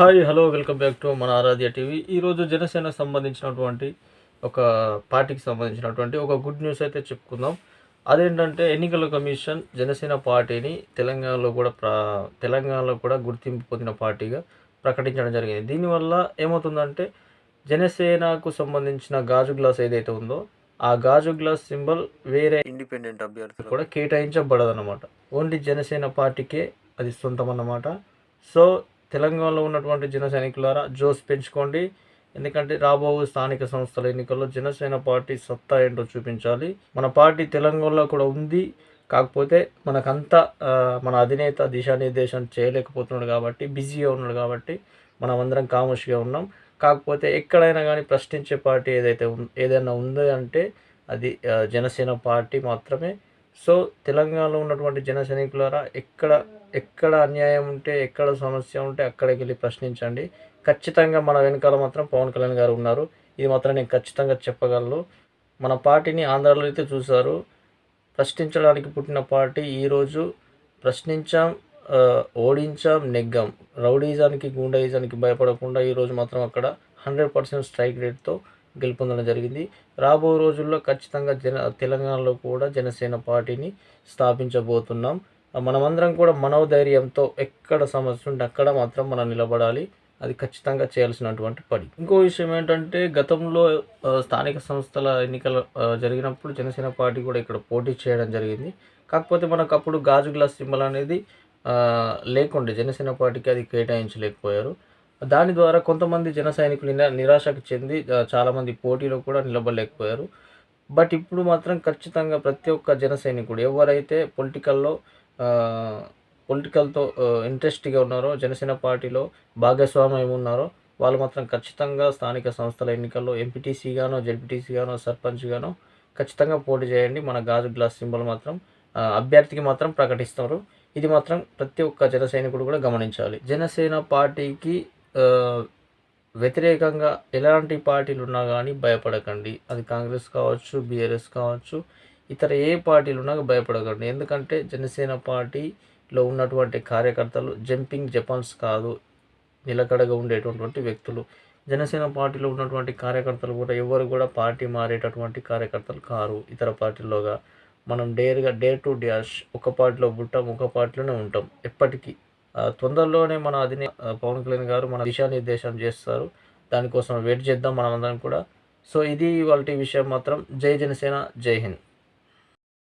Hi hello welcome back to మన Aaradhya TV. ఈరోజు జనసేనకు సంబంధించినటువంటి ఒక పార్టీకి సంబంధించినటువంటి ఒక గుడ్ న్యూస్ అయితే చెప్పుకుందాం. అదేంటంటే ఎన్నికల కమిషన్ జనసేన పార్టీని తెలంగాణలో కూడా ప్ర తెలంగాణలో కూడా గుర్తింపు పొందిన పార్టీగా ప్రకటించడం జరిగింది. దీనివల్ల ఏమవుతుందంటే జనసేనకు సంబంధించిన గాజు గ్లాస్ ఏదైతే ఉందో ఆ గాజు గ్లాస్ సింబల్ వేరే ఇండిపెండెంట్ అభ్యర్థులు కూడా కేటాయించబడదు అనమాట ఓన్లీ జనసేన పార్టీకే అది సొంతం అన్నమాట. సో తెలంగాణలో ఉన్నటువంటి జన సైనికులారా జోస్ పెంచుకోండి. ఎందుకంటే రాబో స్థానిక సంస్థల ఎన్నికల్లో జనసేన పార్టీ సత్తా ఏంటో చూపించాలి. మన పార్టీ తెలంగాణలో కూడా ఉంది. కాకపోతే మనకంతా మన అధినేత దిశానిర్దేశం చేయలేకపోతున్నాడు కాబట్టి బిజీగా ఉన్నాడు కాబట్టి మనం అందరం కామోష్గా ఉన్నాం. కాకపోతే ఎక్కడైనా కానీ ప్రశ్నించే పార్టీ ఏదైతే ఉం- ఏదైనా ఉంది అంటే అది జనసేన పార్టీ మాత్రమే. సో తెలంగాణలో ఉన్నటువంటి జన సైనికులారా ఎక్కడ ఎక్కడ అన్యాయం ఉంటే ఎక్కడ సమస్య ఉంటే అక్కడికి వెళ్ళి ప్రశ్నించండి. ఖచ్చితంగా మన వెనకాల మాత్రం పవన్ కళ్యాణ్ గారు ఉన్నారు. ఇది మాత్రం నేను ఖచ్చితంగా చెప్పగలను. మన పార్టీని ఆంధ్రాలో అయితే చూశారు. ప్రశ్నించడానికి పుట్టిన పార్టీ ఈరోజు ప్రశ్నించాం ఓడించాం నెగ్గాం. రౌడీజానికి గూండాయిజానికి భయపడకుండా ఈరోజు మాత్రం అక్కడ హండ్రెడ్ పర్సెంట్ స్ట్రైక్ రేట్తో గెలుపొందడం జరిగింది. రాబో రోజుల్లో ఖచ్చితంగా జన తెలంగాణలో కూడా జనసేన పార్టీని స్థాపించబోతున్నాం. మనమందరం కూడా మనోధైర్యంతో ఎక్కడ సమస్య ఉంటే అక్కడ మాత్రం మనం నిలబడాలి. అది ఖచ్చితంగా చేయాల్సినటువంటి పని. ఇంకో విషయం ఏంటంటే గతంలో స్థానిక సంస్థల ఎన్నికలు జరిగినప్పుడు జనసేన పార్టీ కూడా ఇక్కడ పోటీ చేయడం జరిగింది. కాకపోతే మనకు అప్పుడు గాజు గ్లాస్ సింబల్ అనేది లేకుండే జనసేన పార్టీకి అది కేటాయించలేకపోయారు. దాని ద్వారా కొంతమంది జన సైనికులు నిరా- నిరాశకు చెంది చాలామంది పోటీలో కూడా నిలబడలేకపోయారు. బట్ ఇప్పుడు మాత్రం ఖచ్చితంగా ప్రతి ఒక్క జన సైనికుడు ఎవరైతే పొలిటికల్లో పొలిటికల్తో ఇంట్రెస్ట్గా ఉన్నారో జనసేన పార్టీలో భాగస్వామ్యం ఉన్నారో వాళ్ళు మాత్రం ఖచ్చితంగా స్థానిక సంస్థల ఎన్నికల్లో ఎంపీటీసీగానో జెడ్పీటీసీగానో సర్పంచ్గానో ఖచ్చితంగా పోటీ చేయండి. మన గాజు గ్లాస్ సింబల్ మాత్రం అభ్యర్థికి మాత్రం ప్రకటిస్తారు. ఇది మాత్రం ప్రతి ఒక్క జన సైనికుడు కూడా గమనించాలి. జనసేన పార్టీకి వ్యతిరేకంగా ఎలాంటి పార్టీలు ఉన్నా కానీ భయపడకండి. అది కాంగ్రెస్ కావచ్చు బీఆర్ఎస్ కావచ్చు ఇతర ఏ పార్టీలు ఉన్నా భయపడకండి. ఎందుకంటే జనసేన పార్టీలో ఉన్నటువంటి కార్యకర్తలు జంపింగ్ జపాన్స్ కాదు నిలకడగా ఉండేటటువంటి వ్యక్తులు. జనసేన పార్టీలో ఉన్నటువంటి కార్యకర్తలు కూడా ఎవరు కూడా పార్టీ మారేటటువంటి కార్యకర్తలు కారు ఇతర పార్టీల్లోగా. మనం డేర్గా డేర్ టు డాష్ ఒక పార్టీలో పుట్టాం ఒక పార్టీలోనే ఉంటాం. ఎప్పటికీ తొందరలోనే మన అధిని పవన్ కళ్యాణ్ గారు మన దిశానిర్దేశం చేస్తారు. దానికోసం వెయిట్ చేద్దాం మనం అందరం కూడా. సో ఇది వాళ్ళ విషయం మాత్రం. జై జనసేన జై హింద్.